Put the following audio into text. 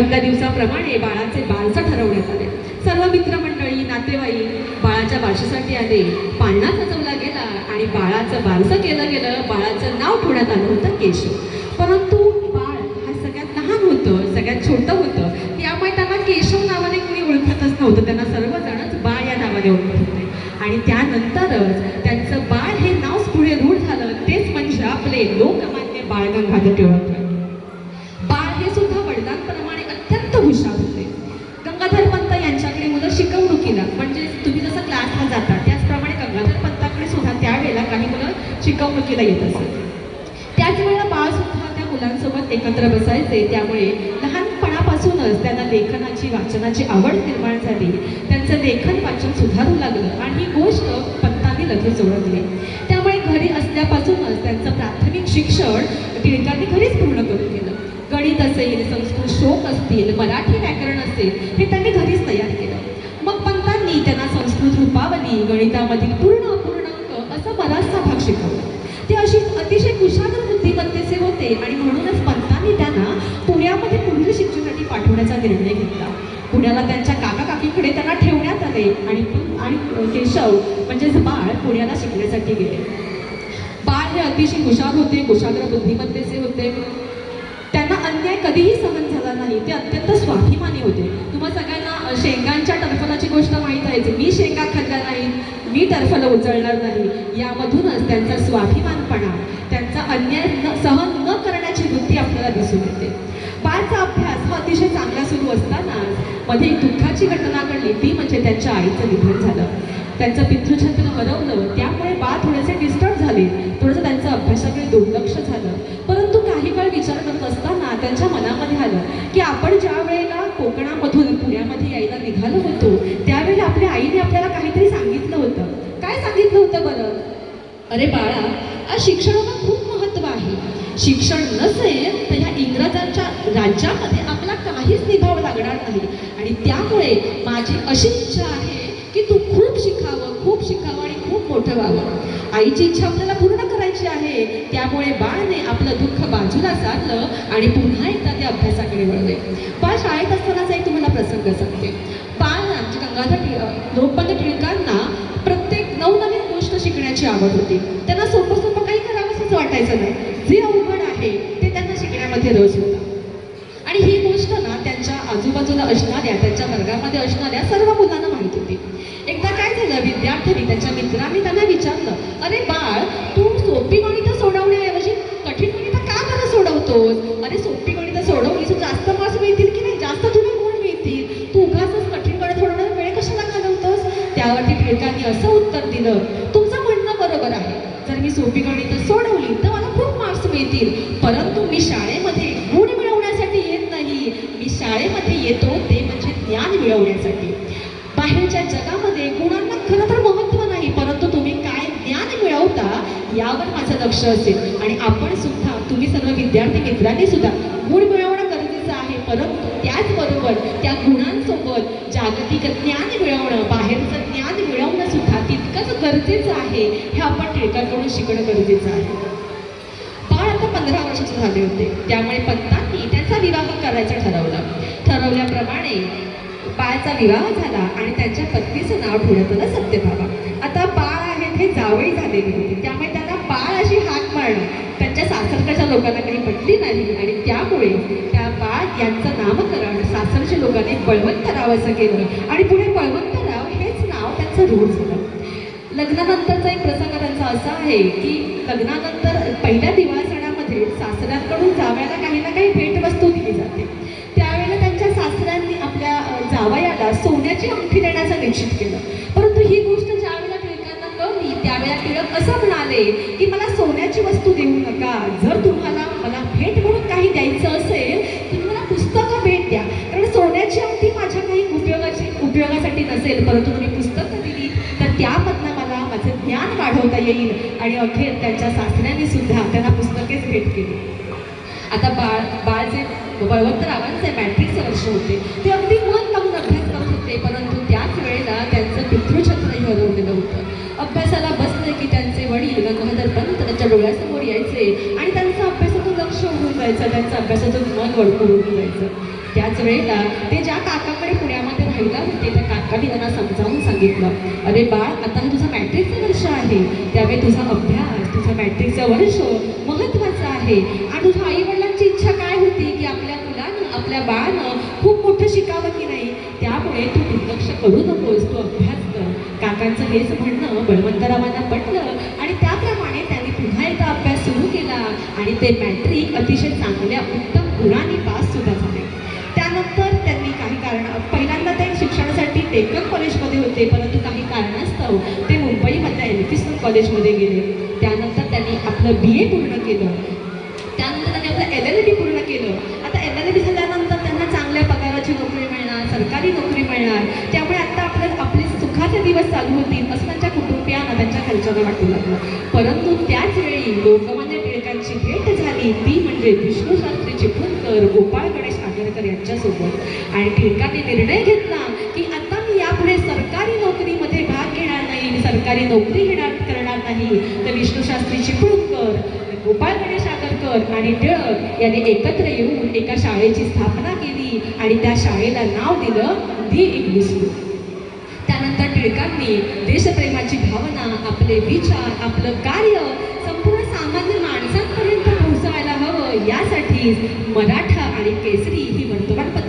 ठरल्या दिवसाप्रमाणे बाळाचे बारसं ठरवण्यात आले. सर्व मित्रमंडळी नातेवाईक बाळाच्या बारशीसाठी आले. पाळणा सजवला गेला आणि बाळाचं बारसं केलं गेलं. बाळाचं नाव ठेवण्यात आलं होतं केशव. परंतु बाळ हा सगळ्यात लहान होतं सगळ्यात छोटं होतं. त्यामुळे त्यांना केशव नावाने कोणी ओळखतच नव्हतं त्यांना सर्वजणच बाळ या नावाने ओळखत होते आणि त्यानंतरच त्यांचं बाळ हे नाव पुढे रूढ झालं तेच म्हणजे आपले लोकमान्य बाळ गंगाधर टिळक बाळ हे सुद्धा वडिलांप्रमाणे अत्यंत हुशार होते गंगाधर पंत यांच्याकडे मुलं शिकवणुकीला म्हणजे तुम्ही जसं क्लासला जाता त्याचप्रमाणे गंगाधर पंताकडे सुद्धा त्यावेळेला काही मुलं शिकवणुकीला येत असत त्याच वेळेला बाळ सुद्धा त्या मुलांसोबत एकत्र बसायचे. त्यामुळे लहानपणापासूनच त्यांना लेखनाची वाचनाची आवड निर्माण झाली. त्यांचं लेखन वाचन सुधारू लागलं आणि ही गोष्ट पंतांनी लगेच ओळखली. त्यामुळे घरी असल्यापासूनच त्यांचं प्राथमिक शिक्षण टिळकांनी घरीच पूर्ण करून केलं गणित असेल संस्कृत श्लोक असतील मराठी व्याकरण असेल हे त्यांनी घरीच तयार केलं. मग पंतांनी त्यांना संस्कृत रूपावली गणितामधील पूर्ण अपूर्णांक असं बराचसा भाग शिकवला. आणि म्हणूनच पंतांनी त्यांना पुण्यामध्ये पुढील शिक्षणासाठी पाठवण्याचा निर्णय घेतला. पुण्याला त्यांच्या काका काकीकडे त्यांना ठेवण्यात आले आणि आणि केशव म्हणजेच बाळ पुण्याला शिकण्यासाठी गेले. बाळ हे अतिशय हुशार होते कुशाग्र बुद्धिमत्तेचे होते. त्यांना अन्याय कधीही सहन झाला नाही. ते अत्यंत स्वाभिमानी होते. तुम्हा सगळ्यांना शेंगांच्या टरफलाची गोष्ट माहीत आहे. मी शेंगा खाल्ल्या नाही मी टरफलं उचलणार नाही. यामधूनच त्यांचा स्वाभिमानपणा त्यांचा अन्याय सहन ती आपल्याला दिसून येते. बाळचा अभ्यास हा अतिशय चांगला सुरू असताना मध्ये एक दुःखाची घटना घडली. ती म्हणजे त्यांच्या आईचं निधन झालं. त्यांचं पितृछत्र हरवलं. त्यामुळे बाळ थोडेसे डिस्टर्ब झाले. थोडंसं त्यांचं अभ्यासाकडे दुर्लक्ष झालं. परंतु काही काळ विचार करत असताना त्यांच्या मनामध्ये आलं की आपण ज्या वेळेला कोकणामधून पुण्यामध्ये यायला निघालो होतो त्यावेळेला आपल्या आईने आपल्याला काहीतरी सांगितलं होतं. काय सांगितलं होतं बरं? अरे बाळा आज शिक्षणाला खूप शिक्षण नसेल तर ह्या इंग्रजांच्या राज्यामध्ये आपला काहीच निभाव लागणार नाही. आणि त्यामुळे माझी अशी इच्छा आहे की तू खूप शिकावं खूप शिकावं आणि खूप मोठं व्हावं. आईची इच्छा आपल्याला पूर्ण करायची आहे. त्यामुळे बाळने आपलं दुःख बाजूला साधलं आणि पुन्हा एकदा ते अभ्यासाकडे वळले. बाळ शाळेत असतानाचा एक तुम्हाला प्रसंग सांगते. बाळ आमच्या गंगाधर टिळ- लोकमान्य टिळकांना प्रत्येक नवनवीन गोष्ट शिकण्याची आवड होती. त्यांना सोपं सोपं काही करावंसंच वाटायचं नाही. जे अवघड त्यांना रस होता. आणि ही गोष्ट ना त्यांच्या आजूबाजूला असणाऱ्या त्यांच्या वर्गामध्ये असणाऱ्या सर्व मुलांना माहीत होती. एकदा काय झालं विद्यार्थ्यांनी त्यांच्या मित्रांनी त्यांना विचारलं अरे बाळ तू सोपी गणितं सोडवण्याऐवजी कठीण गणितं का बरं सोडवतोस? अरे सोपी गणितं सोडवली तर जास्त मार्क्स मिळतील की नाही? जास्त तुला गुण मिळतील. तू उगाच कठीण गणित सोडवण्यात वेळ कशाला घालवतोस? त्यावरती टिळकांनी असं उत्तर दिलं तुमचं म्हणणं बरोबर आहे. जर मी सोपी गणितं सोडवली तर मला खूप मार्क्स मिळतील परंतु मी शाळेमध्ये गुण मिळवण्यासाठी येत नाही मी शाळेमध्ये येतो ते म्हणजे ज्ञान मिळवण्यासाठी. बाहेरच्या जगामध्ये गुणांना खरं तर महत्त्व नाही परंतु तुम्ही काय ज्ञान मिळवता यावर माझं लक्ष असेल. आणि आपण सुद्धा तुम्ही सर्व विद्यार्थी मित्रांनी सुद्धा गुण मिळवणं गरजेचं आहे. परंतु त्याचबरोबर त्या गुणांसोबत जागतिक ज्ञान मिळवणं बाहेरचं ज्ञान मिळवणं सुद्धा तितकंच गरजेचं आहे हे आपण टिळकांकडून शिकणं गरजेचं आहे. बाळ आता पंधरा वर्षाचे झाले होते. त्यामुळे पत्तांनी त्यांचा विवाह करायचा ठरवला. ठरवल्याप्रमाणे बाळचा विवाह झाला आणि त्यांच्या पत्नीचं नाव ठेवण्यात आलं सत्यभामा. आता बाळ आहेत हे जावळी झालेली होती. त्यामुळे त्यांना बाळ अशी हाक मारणं त्यांच्या सासरकडच्या लोकांना काही पटली नाही आणि त्यामुळे त्या बाळ यांचं नामकरण सासरच्या लोकांनी बळवंतराव असं केलं आणि पुढे बळवंतराव हेच नाव त्यांचं रूढ झालं. लग्नानंतरचा एक प्रसंग त्यांचा असा आहे की लग्नानंतर पहिल्या दिवाळसणामध्ये सासऱ्यांकडून जावयाला काही ना काही भेटवस्तू दिली जाते. जावयाला सोन्याची अंगठी देण्याचं निश्चित केलं. परंतु ही गोष्ट ज्यावेळेला टिळकांना कळली त्यावेळेला टिळक असं म्हणाले की मला सोन्याची वस्तू देऊ नका. जर तुम्हाला मला भेट म्हणून काही द्यायचं असेल तुम्ही मला पुस्तकं भेट द्या. कारण सोन्याची अंगठी माझ्या काही उपयोगाची उपयोगासाठी नसेल. परंतु तुम्ही पुस्तकं दिली तर त्यामधनं मला माझं ज्ञान वाढवता येईल. आणि अखेर त्यांच्या सासऱ्यांनी सुद्धा त्यांना पुस्तकेच भेट केली. आता बाळ बाळ जे बळवंतरावांचे मॅट्रिकचे वर्ष होते ते अगदी डोळ्यासमोर यायचे आणि त्यांचं अभ्यासातून लक्ष उडून जायचं त्यांचं अभ्यासातून मन वळकून उडून जायचं. त्याच वेळेला ते ज्या काकाकडे पुण्यामध्ये राहिला होते त्या काकाने त्यांना समजावून सांगितलं. अरे बाळ आता हे तुझं मॅट्रिकचं वर्ष आहे. त्यामुळे तुझा अभ्यास तुझा मॅट्रिकचं वर्ष महत्त्वाचं आहे. आणि तुझ्या आईवडिलांची इच्छा काय होती की आपल्या मुलानं आपल्या बाळानं खूप मोठं शिकावं की नाही? त्यामुळे तू दुर्लक्ष करू नकोस तू अभ्यास कर. काकांचं हेच म्हणणं बळवंतरावांना पटलं ते मॅट्रिक अतिशय चांगल्या उत्तम गुणांनी पास सुद्धा झाले. त्यानंतर त्यांनी काही कारण पहिल्यांदा ते शिक्षणासाठी डेक्कन कॉलेजमध्ये होते परंतु काही कारणास्तव ते मुंबईमधल्या एल पी स्कूल कॉलेजमध्ये गेले. त्यानंतर त्यांनी आपलं बी ए पूर्ण केलं. त्यानंतर त्यांनी आपलं एल एल बी पूर्ण केलं. आता एल एल बी झाल्यानंतर त्यांना चांगल्या पगाराची नोकरी मिळणार सरकारी नोकरी मिळणार. त्यामुळे आता आपल्या आपले सुखाचे दिवस चालू होतील असं त्यांच्या कुटुंबियांना त्यांच्या घरच्यांना वाटू लागलं. परंतु त्याच वेळी लोकमान्य यांची भेट झाली. ती म्हणजे विष्णू शास्त्री चिपळूणकर गोपाळ गणेश आगरकर यांच्यासोबत. आणि टिळकांनी निर्णय घेतला की आता मी यापुढे सरकारी नोकरीमध्ये भाग घेणार नाही मी सरकारी नोकरी घेणार करणार नाही. तर विष्णू शास्त्री चिपळूणकर गोपाळ गणेश आगरकर आणि टिळक यांनी एकत्र येऊन एका शाळेची स्थापना केली आणि त्या शाळेला नाव दिलं दी इंग्लिश स्कूल त्यानंतर टिळकांनी देशप्रेमाची भावना आपले विचार आपलं कार्य संपूर्ण सामान्य माणसात मराठा आणि केसरी ही वर्तमानपत्र